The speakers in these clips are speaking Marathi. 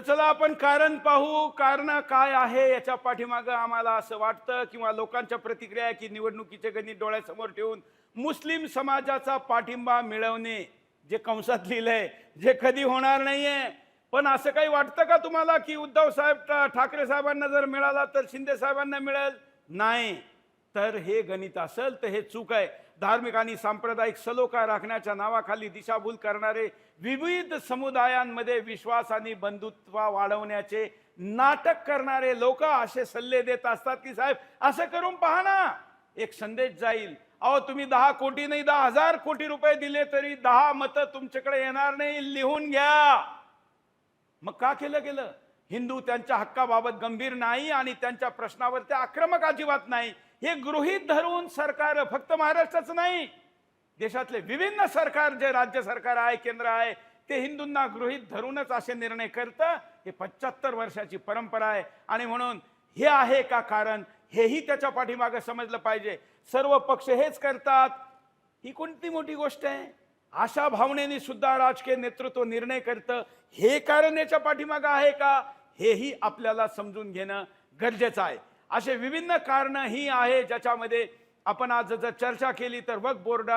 तर चला आपण कारण पाहू. कारण काय आहे याच्या पाठीमागं आम्हाला असं वाटतं किंवा लोकांच्या प्रतिक्रिया आहे की निवडणुकीचे गणित डोळ्यासमोर ठेवून मुस्लिम समाजाचा पाठिंबा मिळवणे जे कंसात लिहिलंय जे कधी होणार नाहीये. पण असं काही वाटतं का तुम्हाला की उद्धव साहेब ठाकरे साहेबांना जर मिळाला तर शिंदे साहेबांना मिळेल? नाही. तर हे गणित असेल तर हे चूक आहे. धार्मिक आणि सांप्रदायिक सलोखा राखण्याच्या नावाखाली दिशाभूल करणारे विविध समुदायांमध्ये विश्वास आणि बंधुत्व वाढवण्याचे नाटक करणारे लोक असे सल्ले देत असतात की साहेब असं करून पहा ना. एक संदेश जाईल. अहो तुम्ही दहा कोटी नाही दहा हजार कोटी रुपये दिले तरी दहा मतं तुमच्याकडे येणार नाही. लिहून घ्या. मग का केलं गेलं? हिंदू त्यांच्या हक्काबाबत गंभीर नाही आणि त्यांच्या प्रश्नावर ते आक्रमक अजिबात नाही. हे गृहीत धरून सरकार फक्त महाराष्ट्राचं नाही देशातले विभिन्न सरकार जे राज्य सरकार आहे केंद्र आहे ते हिंदूंना गृहित धरूनच असे निर्णय करतं. हे पंच्याहत्तर वर्षाची परंपरा आहे. आणि म्हणून हे आहे का कारण? हेही त्याच्या पाठीमागे समजलं पाहिजे. सर्व पक्ष हेच करतात. ही कोणती मोठी गोष्ट आहे? अशा भावनेने सुद्धा राजकीय नेतृत्व निर्णय करतं. हे कारण याच्या पाठीमागं आहे का? हेही आपल्याला समजून घेणं गरजेचं आहे. असे विभिन्न कारणं ही आहे ज्याच्यामध्ये आपण आज जर चर्चा केली तर वक्फ बोर्ड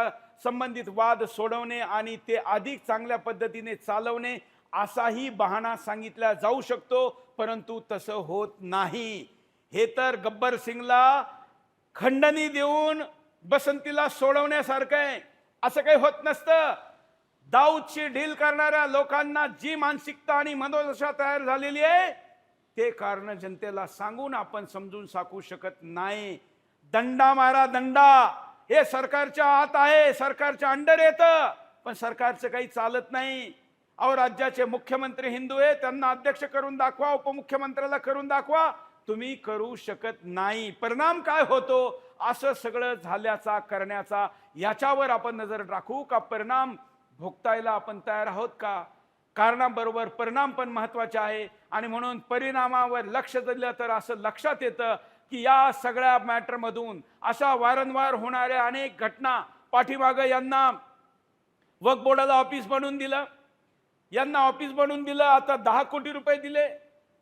संबंधित वाद सोडवणे आणि ते अधिक चांगल्या पद्धतीने चालवणे असाही बहाणा सांगितला जाऊ शकतो परंतु तसं होत नाही. हे तर गब्बर सिंगला खंडणी देऊन बसंतीला सोडवण्यासारखं आहे. असं काही होत नसतं. दाऊदची डील करणाऱ्या लोकांना जी मानसिकता आणि मनोदशा तयार झालेली आहे ते कारण जनतेला सांगून आपण समजून सांगू शकत नाही. दंडा मारा दंडा. हे सरकारच्या आत आहे सरकारच्या अंडर येतं. पण सरकारचं काही चालत नाही. अहो राज्याचे मुख्यमंत्री हिंदू आहे त्यांना अध्यक्ष करून दाखवा उपमुख्यमंत्र्याला करून दाखवा. तुम्ही करू शकत नाही. परिणाम काय होतो? असं सगळं झाल्याचा करण्याचा याच्यावर आपण नजर राखू का? परिणाम भोगतायला आपण तयार आहोत का? कारणाबरोबर परिणाम पण महत्त्वाचे आहे. आणि म्हणून परिणामावर लक्ष दिलं तर असं लक्षात येतं की या सगळ्या मॅटरमधून अशा वारंवार होणाऱ्या अनेक घटना पाठीमागं यांना वक बोर्डाला ऑफिस बनवून दिलं. यांना ऑफिस बनवून दिलं आता दहा कोटी रुपये दिले.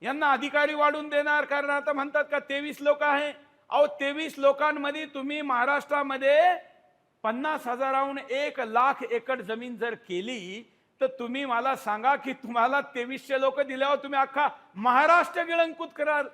यांना अधिकारी वाढून देणार कारण आता म्हणतात का तेवीस लोक आहे. अहो तेवीस लोकांमध्ये तुम्ही महाराष्ट्रामध्ये पन्नास हजाराहून एक लाख एकड जमीन जर केली तर तुम्ही मला सांगा की तुम्हाला तेवीसशे लोक दिल्यावर तुम्ही अख्खा महाराष्ट्र गिळंकूत कराल.